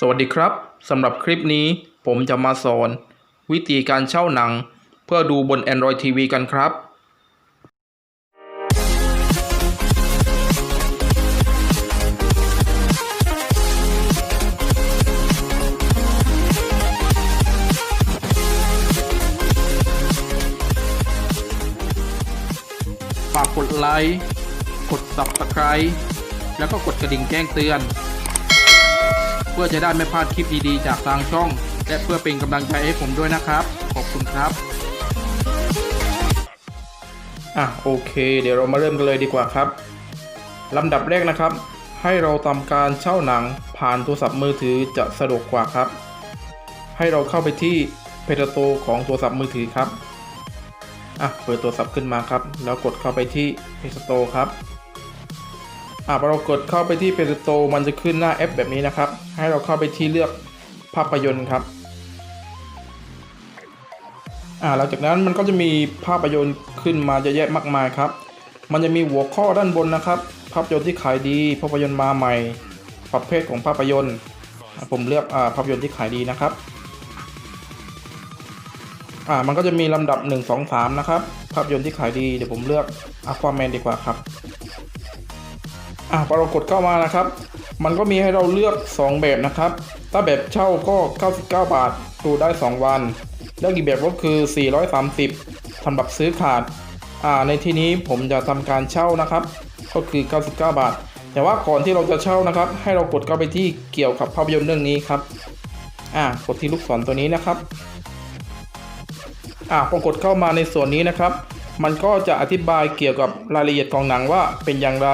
สวัสดีครับสำหรับคลิปนี้ผมจะมาสอน วิธีการเช่าหนัง เพื่อดูบน Android TV กันครับ ฝากกดไลค์ กด Subscribe แล้วก็กดกระดิ่งแจ้งเตือน เพื่อจะได้ไม่พลาดคลิปดีๆ จากทางช่อง และเพื่อเป็นกำลังใจให้ผมด้วยนะครับ ขอบคุณครับ อะโอเค เดี๋ยวเรามาเริ่มกันเลยดีกว่าครับลำดับแรกนะครับ ให้เราทำการเช่าหนังผ่านโทรศัพท์มือถือจะสะดวกกว่าครับ ให้เราเข้าไปที่เพจโตของโทรศัพท์มือถือครับอะเปิดโทรศัพท์ขึ้นมาครับ แล้วกดเข้าไปที่เพจโตครับ อะพอเรากดเข้าไปที่เพจโตมันจะขึ้นหน้าแอปแบบนี้นะครับ ให้เราเข้าไปที่เลือกภาพยนตร์ครับอ่าหลังจากนั้นมันก็จะมีภาพยนตร์ขึ้นมาเยอะแยะมากมายครับ มันจะมีหัวข้อด้านบนนะครับ ภาพยนตร์ที่ขายดี ภาพยนตร์มาใหม่ ประเภทของภาพยนตร์ ผมเลือกอ่าภาพยนตร์ที่ขายดีนะครับอ่ามันก็จะมีลำดับ 1 2 3 นะครับ ภาพยนตร์ที่ขายดี เดี๋ยวผมเลือก Aquaman ดีกว่าครับ อะพอเรากดเข้ามานะครับ มันก็มีให้เราเลือก 2 แบบนะครับ ถ้าแบบเช่าก็ 99 บาท ดูได้ 2 วัน แล้วอีกแบบก็คือ 430สำหรับซื้อขาด อ่า ในที่นี้ผมจะทำการเช่านะครับ ก็คือ 99 บาท แต่ว่าก่อนที่เราจะเช่านะครับ ให้เรากดเข้าไปที่เกี่ยวกับภาพยนตร์เรื่องนี้ครับ อ่ากดที่ลูกศรตัวนี้นะครับ อ่าพอกดเข้ามาในส่วนนี้นะครับ มันก็จะอธิบายเกี่ยวกับรายละเอียดของหนังว่าเป็นอย่างไร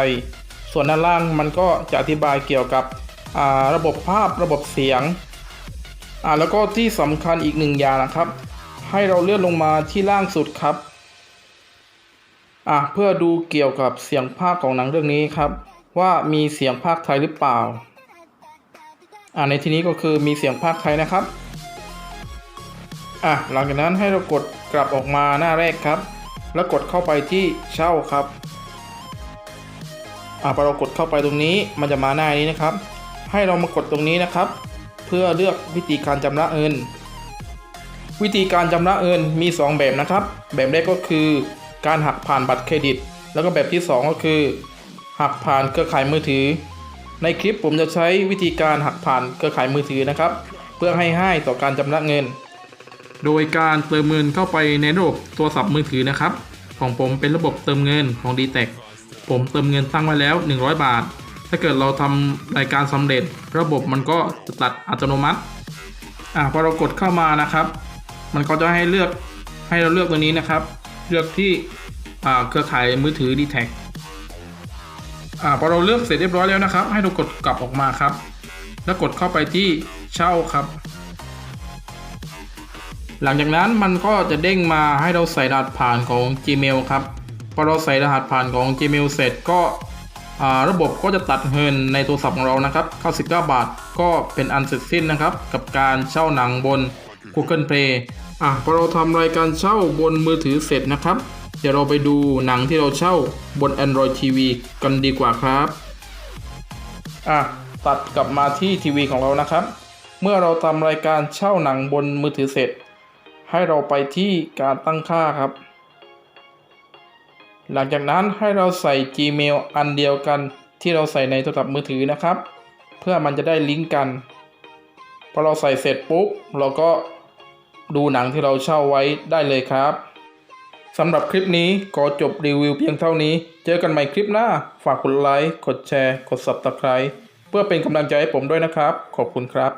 ส่วนด้านล่างมันก็จะอธิบายเกี่ยวกับระบบภาพระบบเสียง แล้วก็ที่สำคัญอีกหนึ่งอย่างนะครับ ให้เราเลื่อนลงมาที่ล่างสุดครับเพื่อดูเกี่ยวกับเสียงภาคของหนังเรื่องนี้ครับ ว่ามีเสียงภาคไทยหรือเปล่าอ่าในที่นี้ก็คือมีเสียงภาคไทยนะครับอะหลังจากนั้นให้เรากดกลับออกมาหน้าแรกครับ แล้วกดเข้าไปที่เช่าครับ อะพอเรากดเข้าไปตรงนี้มันจะมาหน้านี้นะครับ ให้เรามากดตรงนี้นะครับ เพื่อเลือกวิธีการชำระเงิน วิธีการชำระเงินมี 2 แบบนะครับ แบบแรกก็คือ การหักผ่านบัตรเครดิต แล้วก็แบบที่ 2 ก็คือ หักผ่านเครือข่ายมือถือ ในคลิปผมจะใช้วิธีการหักผ่านเครือข่ายมือถือนะครับ เพื่อให้ง่ายต่อการชำระเงิน โดยการเติมเงินเข้าไปในระบบโทรศัพท์มือถือนะครับ ของผมเป็นระบบเติมเงินของ d t แท ผมเติมเงินตั้งไว้แล้ว 100 บาท ถ้าเกิดเราทำรายการสำเร็จ ระบบมันก็จะตัดอัตโนมัติอ่าพอเรากดเข้ามานะครับ มันก็จะให้เลือกให้เราเลือกตัวนี้นะครับ เลือกที่อ่าเครือข่ายมือถือ d t แทอ่าพอเราเลือกเสร็จเรียบร้อยแล้วนะครับ ให้เรากดกลับออกมาครับ แล้วกดเข้าไปที่เช่าครับ หลังจากนั้นมันก็จะเด้งมาให้เราใส่รหัสผ่านของ Gmail ครับ พอเราใส่รหัสผ่านของ Gmail เสร็จก็ระบบก็จะตัดเงินในโทรศัพท์ของเรานะครับ 99 บาท ก็เป็นอันเสร็จสิ้นนะครับ กับการเช่าหนังบน Google Play อะพอเราทำรายการเช่าบนมือถือเสร็จนะครับ เดี๋ยวเราไปดูหนังที่เราเช่าบน Android TV กันดีกว่าครับ อะตัดกลับมาที่ทีวีของเรานะครับ เมื่อเราทำรายการเช่าหนังบนมือถือเสร็จ ให้เราไปที่การตั้งค่าครับ หลังจากนั้นให้เราใส่ Gmail อันเดียวกันที่เราใส่ในโทรศัพท์มือถือนะครับ เพื่อมันจะได้ลิงก์กัน พอเราใส่เสร็จปุ๊บ เราก็ดูหนังที่เราเช่าไว้ได้เลยครับสำหรับคลิปนี้ขอจบรีวิวเพียงเท่านี้ เจอกันใหม่คลิปหน้า ฝากกดไลค์ กดแชร์ กด Subscribe เพื่อเป็นกำลังใจให้ผมด้วยนะครับ ขอบคุณครับ